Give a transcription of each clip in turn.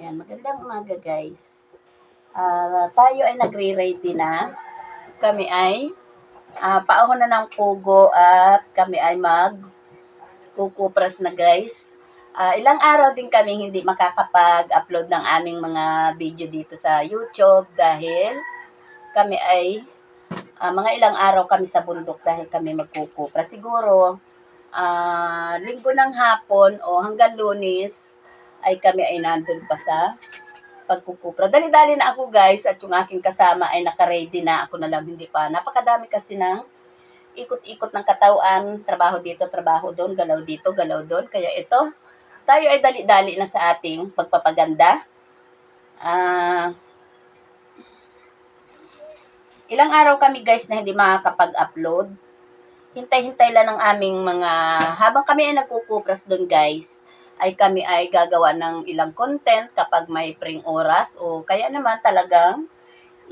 Ayan, magandang umaga guys. Ah, tayo ay nagre-ready na. Kami ay ah, paahon na ng pugo at kami ay mag kukupras na guys. Ah, ilang araw din kami hindi makakapag-upload ng aming mga video dito sa YouTube dahil kami ay ah, mga ilang araw kami sa bundok dahil kami magkukupra. Siguro ah, linggo ng hapon o hanggang lunes ay kami ay nandun pa sa pagkukupra. Dali-dali na ako guys at yung aking kasama ay naka-ready na. Ako na lang hindi pa. Napakadami kasi ng ikot-ikot ng katawan. Trabaho dito, trabaho doon, galaw dito, galaw doon. Kaya ito, tayo ay dali-dali na sa ating pagpapaganda. Ah... ilang araw kami guys na hindi makakapag-upload. Hintay-hintay lang ng aming mga, habang kami ay nagkukupras doon guys, ay kami ay gagawa ng ilang content kapag may pring oras. O kaya naman talagang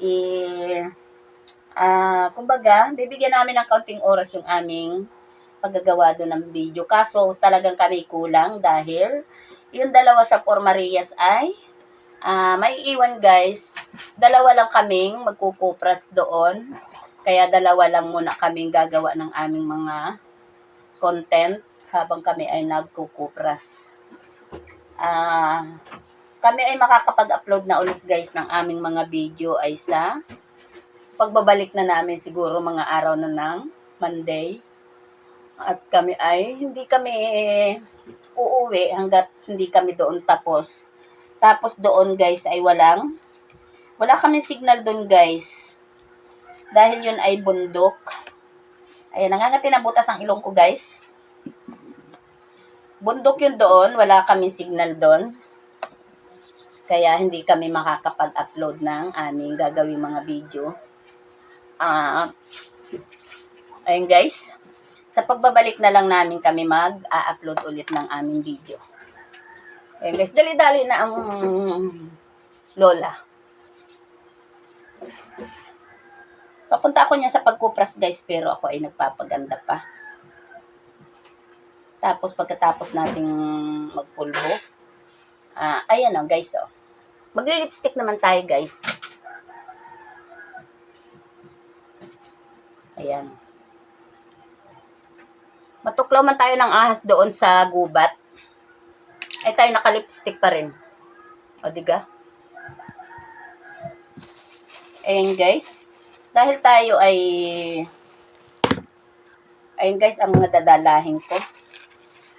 i ah kumbaga bibigyan namin ng kaunting oras yung aming paggagawa doon ng video. Kaso talagang kami kulang dahil yung dalawa sa Por Marias ay ah may iwan guys. Dalawa lang kaming magkukupras doon. Kaya dalawa lang muna kaming gagawa ng aming mga content habang kami ay nagkukupras ah kami ay makakapag-upload na ulit guys ng aming mga video ay sa pagbabalik na namin siguro mga araw na ng Monday. At kami ay hindi kami uuwi hanggat hindi kami doon tapos. Tapos doon guys ay walang wala kami signal doon guys. Dahil yun ay bundok. Ayan, nangangati na butas ang ilong ko guys. Bundok yun doon, wala kaming signal doon. Kaya hindi kami makakapag-upload ng aming gagawing mga video. Ah, ayun guys, sa pagbabalik na lang namin kami mag-a-upload ulit ng aming video. Ayun guys, dali-dali na ang lola. Papunta ako niya sa pagkupras guys, pero ako ay nagpapaganda pa. Tapos pagkatapos nating magpulbo, ah, ayan o guys oh. Magli-lipstick naman tayo guys. Ayan. Matuklaw man tayo ng ahas doon sa gubat. Ay tayo naka-lipstick pa rin. O diga? Ayan guys. Dahil tayo ay Ayun guys, ang mga dadalahin ko.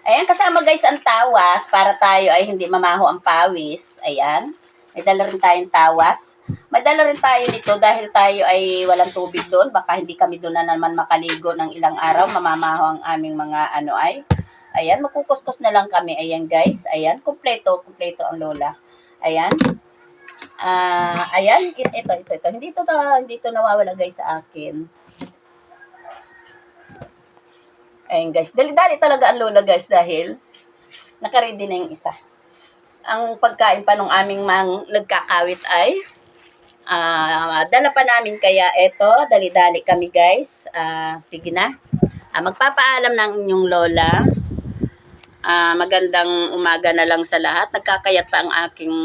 Ayan, kasama guys ang tawas para tayo ay hindi mamaho ang pawis. Ayan. May dala rin tayong tawas. May dala rin tayo nito dahil tayo ay walang tubig doon. Baka hindi kami doon na naman makaligo ng ilang araw. Mamamaho ang aming mga ano ay. Ayan, magkukuskus na lang kami. Ayan guys. Ayan, kumpleto. Kumpleto ang lola. Ayan. Ah, ayan, ito, ito, ito, ito. Hindi ito, hindi ito nawawala guys sa akin. Ayun guys, dali-dali talaga ang lola guys dahil nakaready na yung isa. Ang pagkain pa nung aming mang nagkakawit ay ah dala pa namin kaya eto, dali-dali kami guys. Ah sige na. Ah, magpapaalam ng inyong lola. Ah, magandang umaga na lang sa lahat. Nagkakayat pa ang aking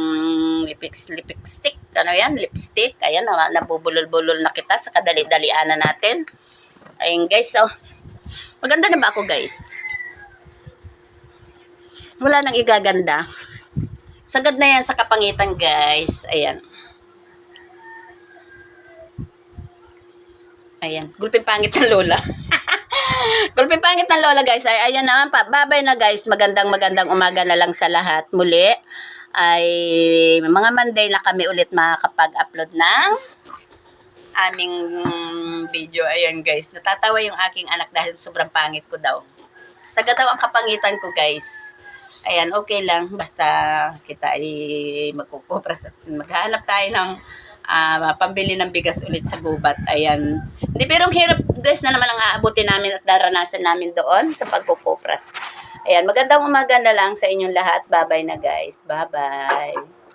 lipiks lipstick. Ano yan? Lipstick. Ayan, na- nabubulol-bulol na kita sa kadali-dalian na natin. Ayun guys, oh. Maganda na ba ako, guys? Wala nang igaganda. Sagad na yan sa kapangitan, guys. Ayan. Ayan. Gulping pangit ng lola. Gulping pangit ng lola, guys. Ay, ayan naman pa. Babay na, guys. Magandang magandang umaga na lang sa lahat. Muli, ay mga Monday na kami ulit makakapag-upload ng aming video. Ayan guys, natatawa yung aking anak dahil sobrang pangit ko daw. Saga daw ang kapangitan ko guys. Ayan, okay lang. Basta kita ay magkukupras. Maghanap tayo ng ah, pambili ng bigas ulit sa gubat. Ayan. Hindi, pero hirap guys na naman ang aabutin namin at daranasan namin doon sa pagkukupras. Ayan, magandang umaga na lang sa inyong lahat. Bye-bye na guys. Bye-bye.